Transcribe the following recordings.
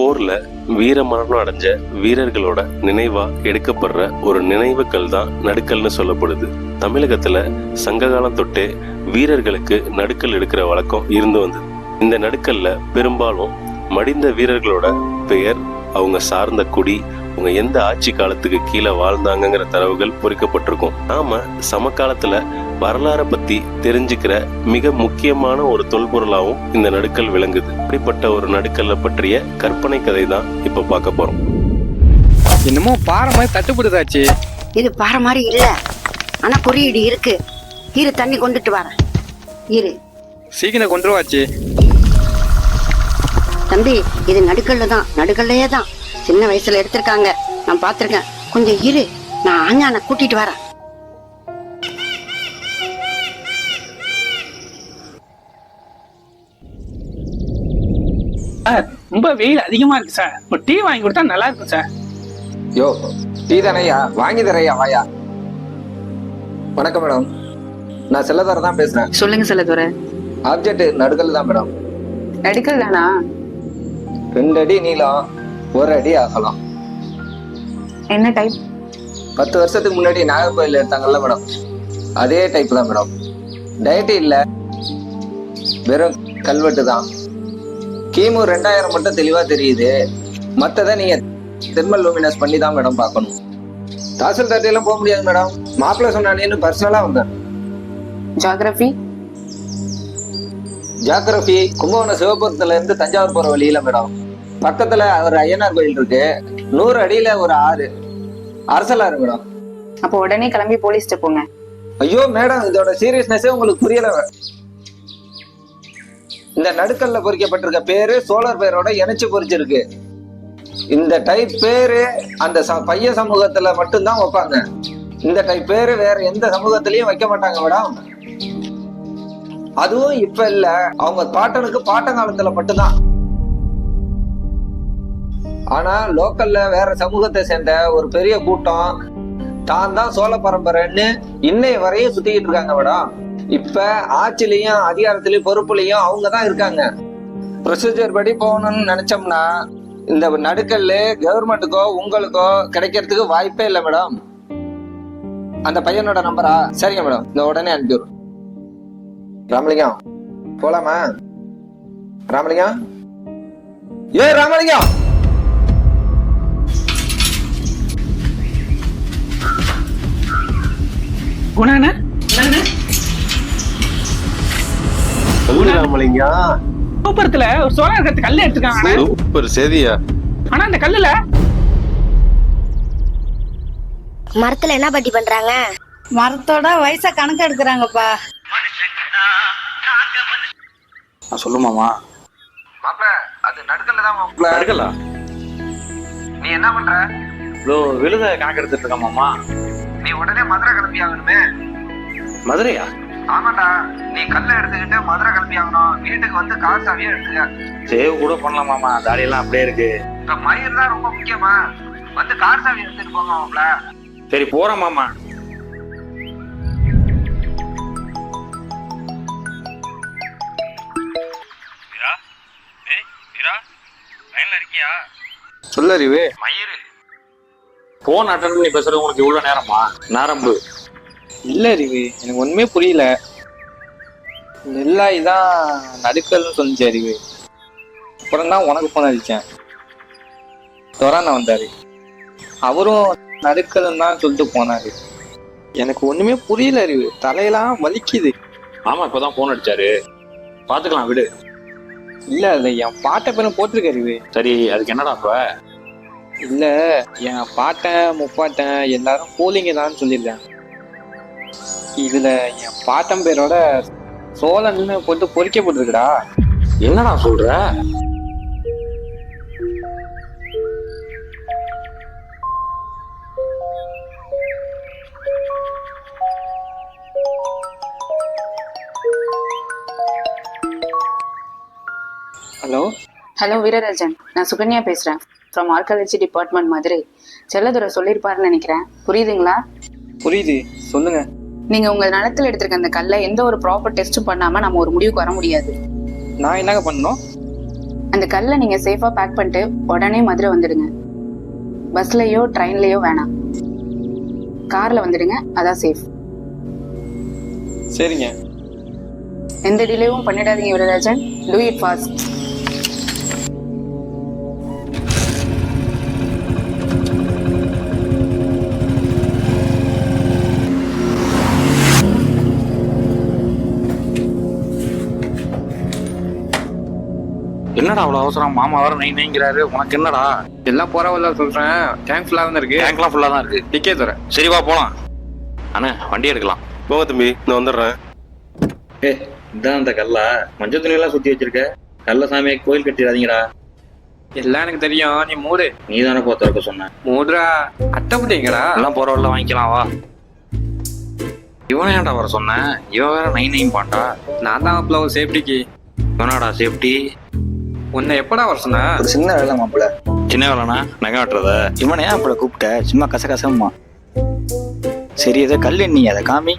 போர்ல வீரமரணம் அடைஞ்ச வீரர்களோட நினைவா எடுக்கப்படுற ஒரு நினைவுக்கல் தான் நடுக்கல்னு சொல்லப்படுது. தமிழகத்துல சங்ககாலம் தொட்டே வீரர்களுக்கு நடுக்கல் எடுக்கிற வழக்கம் இருந்து வந்தது. இந்த நடுக்கல்ல பெரும்பாலும் மடிந்த வீரர்களோட பெயர் அவங்க சார்ந்த குடி அவங்க எந்த ஆட்சி காலத்துக்கு கீழே வாழ்ந்தாங்கங்கிற தரவுகள் பொறிக்கப்பட்டிருக்கும். நாம சமகாலத்துல வரலாறை பத்தி தெரிஞ்சுக்கிற மிக முக்கியமான ஒரு தொல்பொருளாவும் இந்த நடுக்கல் விளங்குது. அப்படிப்பட்ட ஒரு நடுக்கல்ல பற்றிய கற்பனை கதை தான் இப்ப பார்க்க போறோம். என்னமோ பாறை மாதிரி தட்டுப்படுதாச்சு. இது பாறை மாதிரி இல்ல. ஆனா குறியீடு இருக்கு. இரு தண்ணி கொண்டுட்டு வரேன். இரு. சீக்கிரம் கொண்டு வாச்சு தம்பி இது நடுக்கல்ல தான். நடுக்கல்லையே தான். சின்ன வயசுல எடுத்திருக்காங்க. நான் பார்த்திருக்கேன். கொஞ்சம் இரு. நான் ஆஞ்சான கூட்டிட்டு வரேன். சார் ரொம்ப வெயில் அதிகமா இருக்கு சார். ஒரு டீ வாங்கி கொடுத்தா நல்லா இருக்கும் சார். யோ டீ தானையா வாங்கி தரையா வாயா. வணக்கம் மேடம். நான் செல்லதார தான் பேசுறேன். சொல்லுங்க செல்லதுரை. ஆப்ஜெக்ட் நடுக்கல் தான் மேடம். நடிக்கல் தானா? ரெண்டு அடி நீளம். ஒரு அடி அகலம் என்ன டைப் பத்து வருஷத்துக்கு முன்னாடி நாகர்கோயில் எடுத்தாங்கல்ல மேடம்? அதே டைப் தான் மேடம். டயட்டு இல்ல. வெறும் கல்வெட்டு தான். கிமு ரெண்டாயிரம் மட்டும் தெளிவா தெரியுது. மத்ததை நீங்க தெர்மல் லூமினஸ் பண்ணி தான் மேடம் பார்க்கணும். தாசில்தார்ட்ட எல்லாம் போக முடியாது மேடம். மாப்பிள்ளை சொன்னானேன்னு பர்சனலா வந்தேன். ஜியாகிரபி ஜியாகிரபி கும்பகோணம் சிவபுரத்துல இருந்து தஞ்சாவூர் போற வழியில மேடம். பக்கத்துல ஒரு ஐயனார் கோயில் இருக்கு. நூறு அடியில ஒரு ஆறு. அரசலாறு மேடம். அப்போ உடனே கிளம்பி போலீஸ்ட்ட போங்க. ஐயோ மேடம் இதோட சீரியஸ்னஸே உங்களுக்கு புரியல. இந்த நடுக்கல்ல பொறிக்கப்பட்டிருக்க பேரு சோழர் பேரோட இணைச்சு பொறிச்சிருக்கு. இந்த டைப் பேரு அந்த பைய சமூகத்துல மட்டும்தான் வைப்பாங்க. இந்த டைப் பேரு வேற எந்த சமூகத்திலயும் வைக்க மாட்டாங்க மேடம். அதுவும் இப்ப இல்ல. அவங்க பாட்டனுக்கு பாட்டங்காலத்துல மட்டும்தான். ஆனா லோக்கல்ல வேற சமூகத்தை சேர்ந்த ஒரு பெரிய கூட்டம் தான் தான் சோழ பரம்பரைன்னு இன்னை வரையும் சுத்திக்கிட்டு இருக்காங்க மேடம் இப்ப ஆட்சிலையும் அதிகாரத்திலையும் பொறுப்புலையும் அவங்க தான் இருக்காங்க. ப்ரொசீஜர் படி போகணும்னு நினைச்சோம்னா இந்த நடுக்கல்ல கவர்மெண்ட்டுக்கோ உங்களுக்கோ கிடைக்கிறதுக்கு வாய்ப்பே இல்லை மேடம். அந்த பையனோட நம்பரா? சரிங்க மேடம். இந்த உடனே அனுப்பிடுறோம். ராமலிங்கம் போலாமா? ராமலிங்கம்? ஏ ராமலிங்கம்! ராமலிங்கா சூப்பரத்துல ஒரு சோழ இருக்கிறது கல்லு எடுத்துருக்காங்க சூப்பர் சேதியா. ஆனா அந்த கல்லுல. மரத்துல என்ன பாட்டி பண்றாங்க? மரத்தோட வயச கணக்கு எடுக்கிறாங்கப்பா. சொல்லுமாமா அது நடுக்கல்ல தான் நீ என்ன பண்ற? இதோ விழுத கணக்கு எடுத்துட்டு இருக்காமாமா நீ உடனே மதுரை கிளம்பி ஆகணுமே. மதுரையா? ஆமாண்டா நீ கல்ல எடுத்துக்கிட்டு மதுரை கிளம்பி ஆகணும். வீட்டுக்கு வந்து கார் சாவியை எடுத்துக்க. சேவ் கூட பண்ணலாமாமா தாடியெல்லாம் அப்படியே இருக்கு. இப்ப மயிர் தான் ரொம்ப முக்கியமா. வந்து கார் சாவி எடுத்துட்டு போங்க சரி போறேன் மாமா. சொல்ல அறிவு. மயிறு போன் அட்டன் பண்ணி பேசுறது உங்களுக்கு இவ்வளவு நேரமா? நரம்பு. இல்ல அறிவு எனக்கு ஒண்ணுமே புரியல. நெல்லாய் தான் நடுக்கல்னு சொல்லிச்சு அறிவு. அப்புறம் தான் உனக்கு போன் அடிச்சேன். தொரான வந்தாரு. அவரும் நடுக்கல்னு தான் சொல்லிட்டு போனாரு. எனக்கு ஒண்ணுமே புரியல அறிவு. தலையெல்லாம் வலிக்குது. ஆமா இப்பதான் போன் அடிச்சாரு. பாத்துக்கலாம் விடு. இல்ல அதுல என் பாட்டை பேரும் போட்டிருக்க அறிவு. சரி அதுக்கு என்னடா இப்ப? இல்ல என் பாட்டன் முப்பாட்டன் எல்லாரும் கூலிங்க தான் சொல்லியிருக்காங்க. இதுல என் பாட்டன் பேரோட சோழன்னு போட்டு பொறிக்கப்பட்டிருக்குடா என்னடா சொல்ற? ஹலோ? ஹலோ வீரராஜன். நான் சுகன்யா பேசுறேன். From archaeology department Madurai Chelladurai சொல்லியிருப்பாருன்னு நினைக்கிறேன். புரியுதுங்களா? புரியுது. சொல்லுங்க. நீங்க உங்க நிலத்துல எடுத்திருக்க அந்த கல்லை எந்த ஒரு ப்ராப்பர் டெஸ்ட்டும் பண்ணாம நம்ம ஒரு முடிவுக்கு வர முடியாது. நான் என்னங்க பண்ணணும்? அந்த கல்லை நீங்க சேஃபா பேக் பண்ணிட்டு உடனே மதுரை வந்துடுங்க. பஸ்லயோ ட்ரெயின்லயோ வேணாம். கார்ல வந்துடுங்க அதான் சேஃப் சரிங்க. எந்த டிலேவும் பண்ணிடாதீங்க யுவராஜன். டூ இட் ஃபாஸ்ட் என்னடா அவ்வளவு அவசரம்? மாமா வர நை நைங்கிறாரு. உனக்கு என்னடா? எல்லாம் போறவல்ல சொல்றேன். டேங்க் ஃபுல்லா தான் இருக்கு? டேங்க்லாம் ஃபுல்லா தான் இருக்கு. டிக்கே தரேன். சரி வா போலாம். அண்ணா வண்டி எடுக்கலாம். போங்க தம்பி நான் வந்துடுறேன். ஏ இதான் அந்த கல்லா. மஞ்சள் துணியெல்லாம் சுத்தி வச்சிருக்க. கல்ல சாமியை கோயில் கட்டிடாதீங்கடா. எல்லாம் எனக்கு தெரியும். நீ மூடு. நீ தானே போ திறக்க சொன்ன. மூடுறா. அட்டைப்பட்டீங்கடா எல்லாம் போற வழில வாங்கிக்கலாம் வா. இவனை ஏன்டா வர சொன்னேன் இவன் வேற நை நைன் பாண்டா நான் தான் அப்பல ஒரு சேஃப்டிக்கு இவனாடா சேஃப்டி உன்னை எப்படா வர சொன்ன? ஒரு சின்ன வேலை மாப்பிள சின்ன வேலைனா நகை வெட்டுறத இவனை ஏன் அப்பட கூப்பிட்ட? சும்மா கசகசமா சரி ஏதோ கல் நீ அதை காமி.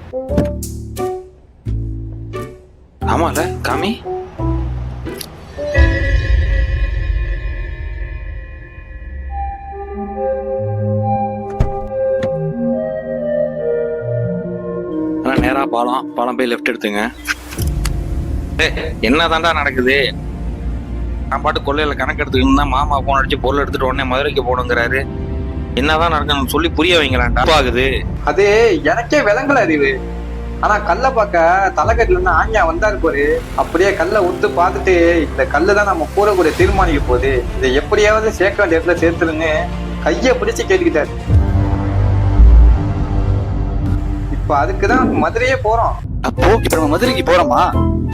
ஆமால காமி. அண்ணா, நேரா பாலம் பாலம் போய் லெஃப்ட் எடுத்துங்க. என்னதான்டா நடக்குது? நான் பாட்டு கொள்ளையில கணக்கு எடுத்துக்கிட்டு மாமா போன் அடிச்சு பொருள் எடுத்துட்டு உடனே மதுரைக்கு போகணுங்கிறாரு. என்னதான் நடக்குன்னு சொல்லி புரிய வைங்களான்டா ஆகுது. அது எனக்கே விலங்கல அறிவு. ஆனா கல்ல பார்க்க தலைக்கட்டுல இருந்து ஆஞ்ஞா வந்தாரு பாரு. அப்படியே கல்லை உத்து பார்த்துட்டு இந்த கல்லு தான் நம்ம கூறக்கூடிய தீர்மானிக்க போகுது. இதை எப்படியாவது சேர்க்க வேண்டிய இடத்துல சேர்த்துருன்னு கைய பிடிச்சு கேட்டுக்கிட்டாரு. இப்ப அதுக்குதான் மதுரையே போறோம். அப்போ இப்ப நம்ம மதுரைக்கு போறோமா?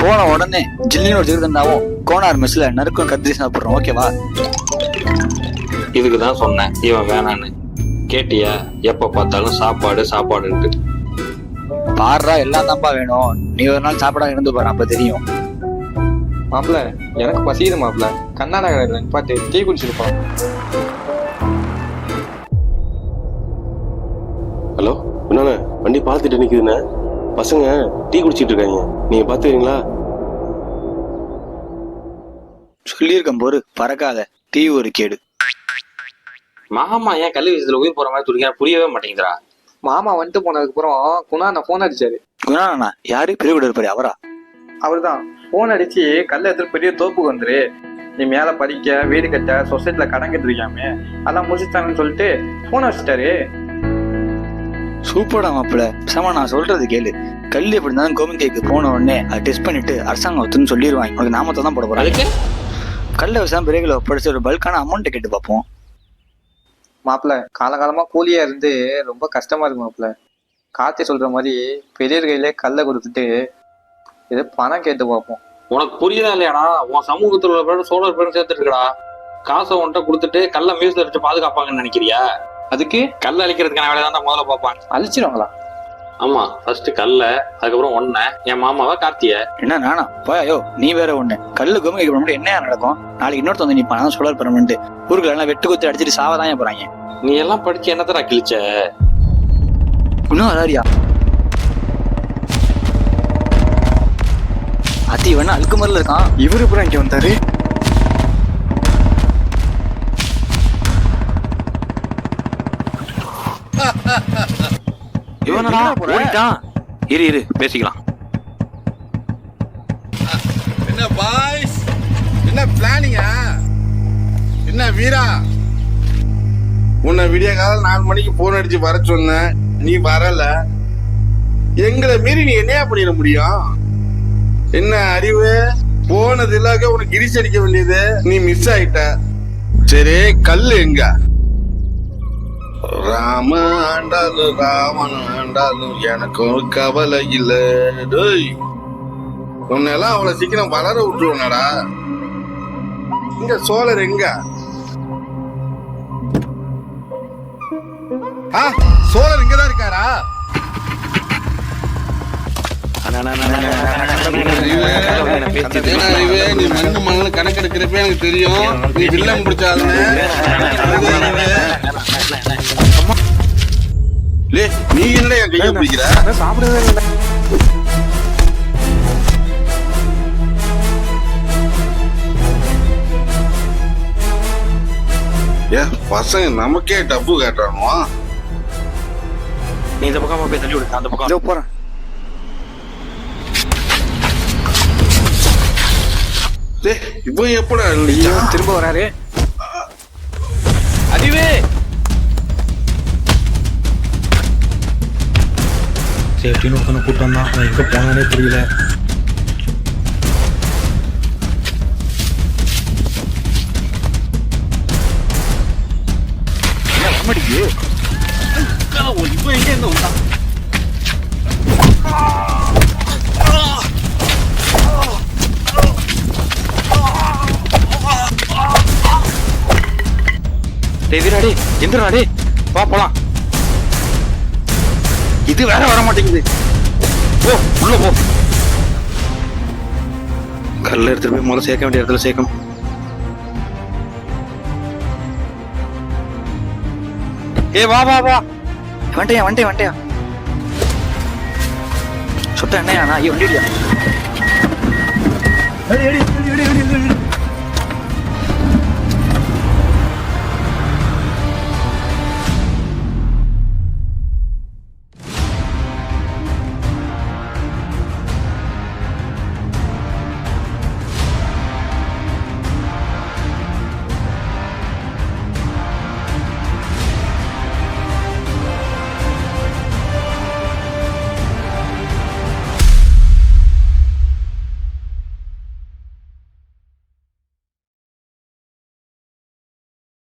போன உடனே ஜில்லின்னு ஒரு ஜிகிருந்தாவும் கோனார் மெஸ்ல நறுக்கும் கத்திரி சாப்பிடுறோம் ஓகேவா இதுக்கு தான் சொன்னேன் இவன் வேணான்னு. கேட்டியா? எப்ப பார்த்தாலும் சாப்பாடு சாப்பாடுன்ட்டு. பாடுறா எல்லாம் தான்ப்பா வேணும். நீ ஒரு நாள் சாப்பிடாம இருந்து பாரு அப்ப தெரியும். மாப்பிள எனக்கு பசியுது மாப்பிள கண்ணாட பாட்டு டீ குடிச்சிருப்போம் ஹலோ என்னண்ணே? வண்டி பார்த்துட்டு நிக்குதுண்ணே. பசங்க டீ குடிச்சிட்டு இருக்காங்க. நீங்க பாத்துக்கிறீங்களா? சொல்லியிருக்கேன் போரு பறக்காத. டீ ஒரு கேடு. மாமா ஏன் கல்வி விஷயத்துல உயிர் போற மாதிரி துடிக்க புரியவே மாட்டேங்குதுடா. மாமா வந்துட்டு போனதுக்கு அப்புறம் குணா நான் போன் அடிச்சாரு. குணாண்ணா யாரு? பெரிய கூட இருப்பாரு அவரா? அவர்தான். போன் அடிச்சு கல்ல எடுத்துட்டு பெரிய தோப்புக்கு வந்துரு. நீ மேல படிக்க வீடு கட்ட சொசைட்டில கடன் கட்டிருக்காமே அதெல்லாம் முடிச்சுட்டாங்கன்னு சொல்லிட்டு போன் வச்சுட்டாரு சூப்பரா மாப்பிள. சம நான் சொல்றது கேளு. கல் எப்படி இருந்தாலும் கோமிங்கைக்கு போன உடனே அதை டெஸ்ட் பண்ணிட்டு அரசாங்கம் ஒத்துன்னு சொல்லிடுவாங்க உனக்கு நாமத்தை தான் போட அதுக்கு? கல்ல விவசாயம் பிறகுல படிச்ச ஒரு பல்கான அமௌண்ட் கேட்டு பார்ப்போம். மாப்பிள காலகாலமா கூலியா இருந்து ரொம்ப கஷ்டமா இருக்கு மாப்பிள. கார்த்தி சொல்ற மாதிரி பெரியர் கையிலே கல்லை கொடுத்துட்டு ஏதோ பணம் கேட்டு பார்ப்போம். உனக்கு புரியுதா இல்லையாடா? உன் சமூகத்துல உள்ள சோழர் பேரும் சேர்த்துட்டு இருக்கடா. காசை உன்கிட்ட கொடுத்துட்டு கல்ல மியூசில் வச்சு பாதுகாப்பாங்கன்னு நினைக்கிறியா? அதுக்கு கல்ல அழிக்கிறதுக்கான வேலையை தான் முதல்ல பார்ப்பாங்க. அழிச்சிருவாங்களா? ஆமா ஃபர்ஸ்ட் கல்ல அதுக்கப்புறம் ஒன்ன என் மாமாவா கார்த்திய? என்ன நானா? போயோ நீ வேற ஒண்ணு. கல்லு கோமிங்கைக்கு போன என்னையா நடக்கும்? நாளைக்கு இன்னொருத்த வந்து நிப்பான். சோழர் பெறமெண்ட் ஊருக்குள்ள எல்லாம் வெட்டு குத்து அடிச்சிட்டு சாவதான் போறாங்க. நீ எல்லாம் படிச்சு என்னத்தடா கிழிச்ச? இன்னும் வராரியா அத்தி வேணா அழுக்கு மாதிரில இருக்கான். இவரு அப்புறம் இங்க வந்தாரு? இவனடா ஓடிட்டான் இரு இரு பேசிக்கலாம். என்ன பாய்ஸ் என்ன பிளானிங்கா என்ன வீரா? உன்னை விடிய காலம் நாலு மணிக்கு போன் அடிச்சு வர சொன்னேன். நீ வரல. எங்களை மீறி நீ என்னையா பண்ணிட முடியும்? என்ன அறிவு? போனது இல்லாக உனக்கு இரிச்சு அடிக்க வேண்டியது. நீ மிஸ் ஆயிட்ட. சரி கல்லு எங்க? ராம ஆண்டாலும் ராமன் ஆண்டாலும் எனக்கும் கவலை இல்லை. டேய் உன்னெல்லாம் அவ்வளவு சீக்கிரம் வளர விட்டுருவனடா. இங்க சோழர் எங்க? ஆ சோழர் இங்கதான் இருக்காரா? நீ மண்ணு மணல் கணக்கெடுக்கிறப்ப எனக்கு தெரியும் நீ வில்லம் பிடிச்சாலுன்னு நீ என்ன என் கையை பிடிக்கிற சாப்பிடவே இல்லை ஏ பசங்க நமக்கே டப்பு கேட்டானுவா நீ இந்த பக்கம் போய் தள்ளி விடு அந்த பக்கம் போறேன் டேய் இவன் எப்படா இருந்துச்சான் திரும்ப வராரு. அறிவே சேஃப்டின்னு ஒருத்தனை கூட்டு வந்தான். அவன் எங்க போனானே தெரியல. டேய் வீரா டேய் எந்திரா டேய் வா போலாம். இது வேற வர மாட்டேங்குது. போ உள்ள போ. கல்ல எடுத்துட்டு போய் முதல்ல சேர்க்க வேண்டிய இடத்துல சேர்க்கணும். ஏய் வா வா வா. வண்டையா வண்டையா வண்டையா. சுட்ட என்னையா நான் ஐயோ வண்டியா